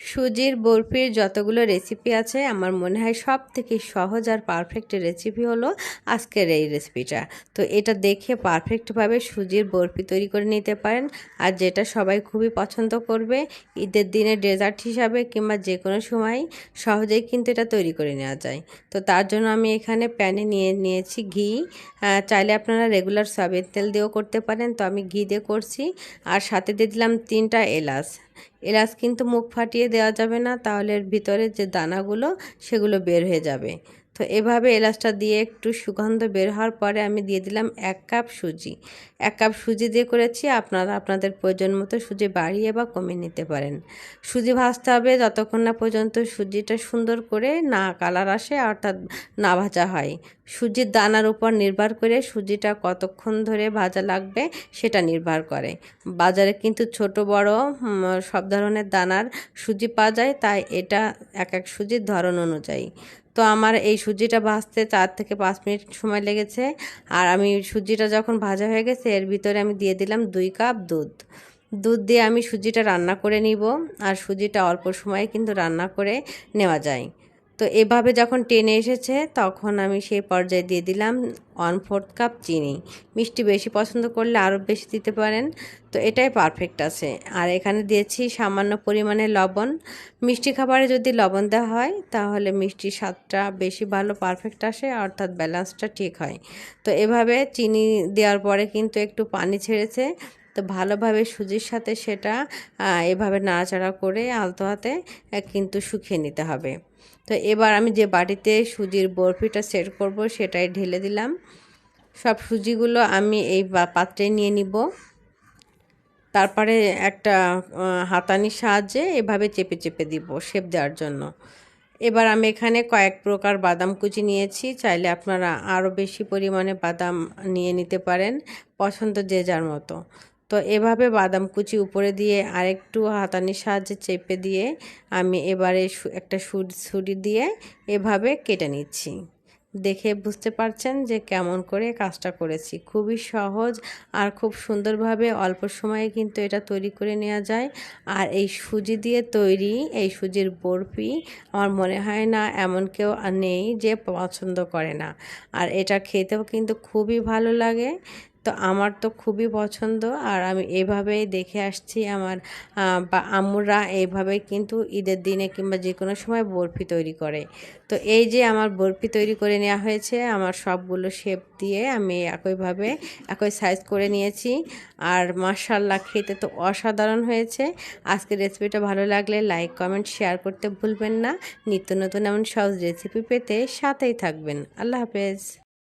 সুজির বরফির যতগুলো রেসিপি আছে, আমার মনে হয় সব থেকে সহজ আর পারফেক্ট রেসিপি হলো আজকের এই রেসিপিটা তো এটা দেখে পারফেক্টভাবে সুজির বরফি তৈরি করে নিতে পারেন। আর যেটা সবাই খুবই পছন্দ করবে, ঈদের দিনে ডেজার্ট হিসাবে কিংবা যে কোনো সময় সহজেই কিন্তু এটা তৈরি করে নেওয়া যায়। তো তার জন্য আমি এখানে প্যানে নিয়ে নিয়েছি ঘি। চাইলে আপনারা রেগুলার সয়াবিন তেল দিয়েও করতে পারেন। তো আমি ঘি দিয়ে করছি। আর সাথে দিয়ে দিলাম তিনটা এলাচ। এলাচ কিন্তু মুখ ফাটিয়ে দেওয়া যাবে না, তাহলে এর ভিতরে যে দানাগুলো, সেগুলো বের হয়ে যাবে। তো এভাবে এলাচটা দিয়ে একটু সুগন্ধ বের হওয়ার পরে আমি দিয়ে দিলাম এক কাপ সুজি। এক কাপ সুজি দিয়ে করেছি, আপনারা আপনাদের প্রয়োজন মতো সুজি বাড়িয়ে বা কমিয়ে নিতে পারেন। সুজি ভাজতে হবে যতক্ষণ না পর্যন্ত সুজিটা সুন্দর করে না কালার আসে, অর্থাৎ না ভাজা হয়। সুজির দানার উপর নির্ভর করে সুজিটা কতক্ষণ ধরে ভাজা লাগবে সেটা নির্ভর করে। বাজারে কিন্তু ছোট, বড় সব ধরনের দানার সুজি পাওয়া যায়, তাই এটা এক এক সুজির ধরন অনুযায়ী। তো আমার এই সুজিটা ভাজতে চার থেকে পাঁচ মিনিট সময় লেগেছে। আর আমি সুজিটা যখন ভাজা হয়ে গেছে, এর ভিতরে আমি দিয়ে দিলাম দুই কাপ দুধ। দুধ দিয়ে আমি সুজিটা রান্না করে নিব, আর সুজিটা অল্প সময়ে কিন্তু রান্না করে নেওয়া যায়। তো এভাবে যখন টেনে এসেছে, তখন আমি সেই পর্যায়ে দিয়ে দিলাম ওয়ান ফোর্থ কাপ চিনি। মিষ্টি বেশি পছন্দ করলে আরও বেশি দিতে পারেন। তো এটাই পারফেক্ট আছে। আর এখানে দিয়েছি সামান্য পরিমাণে লবণ। মিষ্টি খাবারে যদি লবণ দেওয়া হয়, তাহলে মিষ্টির স্বাদটা বেশি ভালো পারফেক্ট আসে, অর্থাৎ ব্যালেন্সটা ঠিক হয়। তো এভাবে চিনি দেওয়ার পরে কিন্তু একটু পানি ছেড়েছে। তো ভালোভাবে সুজির সাথে সেটা এভাবে নাড়াচাড়া করে আলতো হাতে কিন্তু শুকিয়ে নিতে হবে। তো এবার আমি যে বাটিতে সুজির বরফিটা সেট করব সেটাই ঢেলে দিলাম। সব সুজিগুলো আমি এই পাত্রে নিয়ে নিব। তারপরে একটা হাতানির সাহায্যে এভাবে চেপে চেপে দিব শেপ দেওয়ার জন্য। এবার আমি এখানে কয়েক প্রকার বাদাম কুচি নিয়েছি, চাইলে আপনারা আরও বেশি পরিমাণে বাদাম নিয়ে নিতে পারেন, পছন্দ যে যার মতো। তো এভাবে বাদাম কুচি উপরে দিয়ে আরেকটু হাতানির সাহায্যে চেপে দিয়ে আমি এবারে একটা ছুরি দিয়ে এভাবে কেটে নিচ্ছি। দেখে বুঝতে পারছেন যে কেমন করে কাজটা করেছি। খুবই সহজ আর খুব সুন্দরভাবে অল্প সময়ে কিন্তু এটা তৈরি করে নেওয়া যায়। আর এই সুজি দিয়ে তৈরি এই সুজির বরফি আমার মনে হয় না এমন কেউ নেই যে পছন্দ করে না। আর এটা খেতেও কিন্তু খুবই ভালো লাগে। তো আমার তো খুবই পছন্দ আর আমি এভাবেই দেখে আসছি আমার বা আম্মুরা এইভাবে কিন্তু ঈদের দিনে কিংবা যে কোনো সময় বরফি তৈরি করে। তো এই যে আমার বরফি তৈরি করে নেওয়া হয়েছে, আমার সবগুলো শেপ দিয়ে আমি একইভাবে, একই সাইজ করে নিয়েছি। আর মার্শাল্লাহ খেতে তো অসাধারণ হয়েছে। আজকে রেসিপিটা ভালো লাগলে লাইক কমেন্ট শেয়ার করতে ভুলবেন না। নিত্য নতুন এমন সহজ রেসিপি পেতে সাথেই থাকবেন। আল্লাহ হাফেজ।